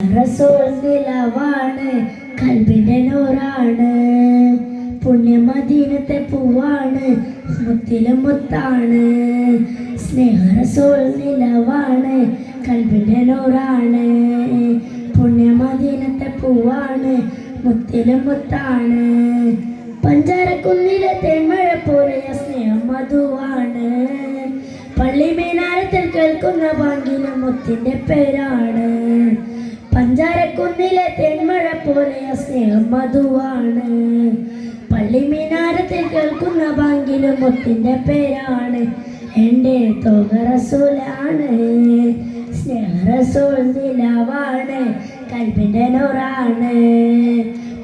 റസൂൽ നിലവാണ് കൽബിന്റെ നൂറാണ് പുണ്യമദീനത്തെ പൂവാണ് മുത്തിലും മുത്താണ്. സ്നേഹ റസൂൽ നിലവാണ് കൽബിന്റെ നൂറാണ് പുണ്യമദീനത്തെ പൂവാണ് മുത്തിലും മുത്താണ്. പഞ്ചാരക്കുന്നിലെ തേന്മഴ പോലെ സ്നേഹം മധുവാണ്. പള്ളി മേനാരത്തിൽ കേൾക്കുന്ന പാങ്കിലും മുത്തിന്റെ പേരാണ്. പഞ്ചാരക്കുന്നിലെ തെന്മഴ പോലെ സ്നേഹം മധുവാണ്. പള്ളി മിനാരത്തിൽ കേൾക്കുന്ന ബാങ്കിലും മുത്തിന്റെ പേരാണ്. എന്റെ തോക റസൂലാണ് സ്നേഹ റസൂൽ നിലവാണ് കൽബിന്റെ നൂറാണ്.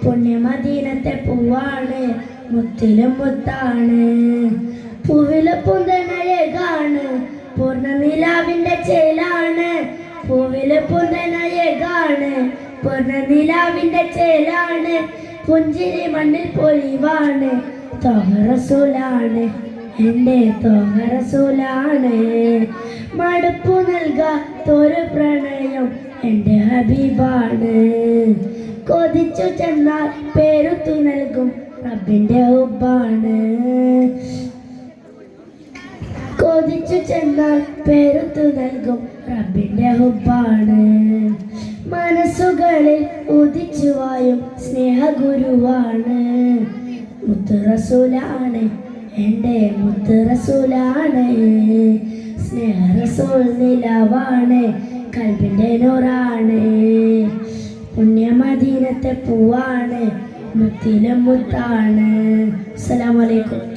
പുണ്യമദീനത്തെ പൂവാണ് മുത്തിലും മുത്താണ്. പൂവിലെ പുന്തനഴകാണ് പൂർണ നിലാവിന്റെ ചേലാണ്. പൂവിലെ പുന്തനഴകാണ് പൂർണ നിലാവിന്റെ ചേലാണ് പുഞ്ചിരി മണ്ണിൽ പൊലിവാണ് തോഹറസൂലാണ് എന്റെ തോഹറസൂലാണ് മടുപ്പു നൽകാത്തൊരു പ്രണയം എന്റെ ഹബീബാണ്. കൊതിച്ചു ചെന്നാൽ പേരുത്തു നൽകും റബ്ബിന്റെ ഉപ്പാണ്. കൊതിച്ചു ചെന്നാൽ പേരുത്തു നൽകും റബ്ബിന്റെ ഹുബാണ് മനസ്സുകളിൽ ഉദിച്ചു വായും സ്നേഹഗുരുവാണ്. മുത്തുറസൂലാണ് എന്റെ മുത്തുറസൂലാണ്. സ്നേഹറസൂൽ നിലവാണ് കൽബിന്റെ നൂറാണ്. പുണ്യമദീനത്തെ പൂവാണ് മുത്തിലും മുത്താണ്. അസ്സലാമു അലൈക്കും.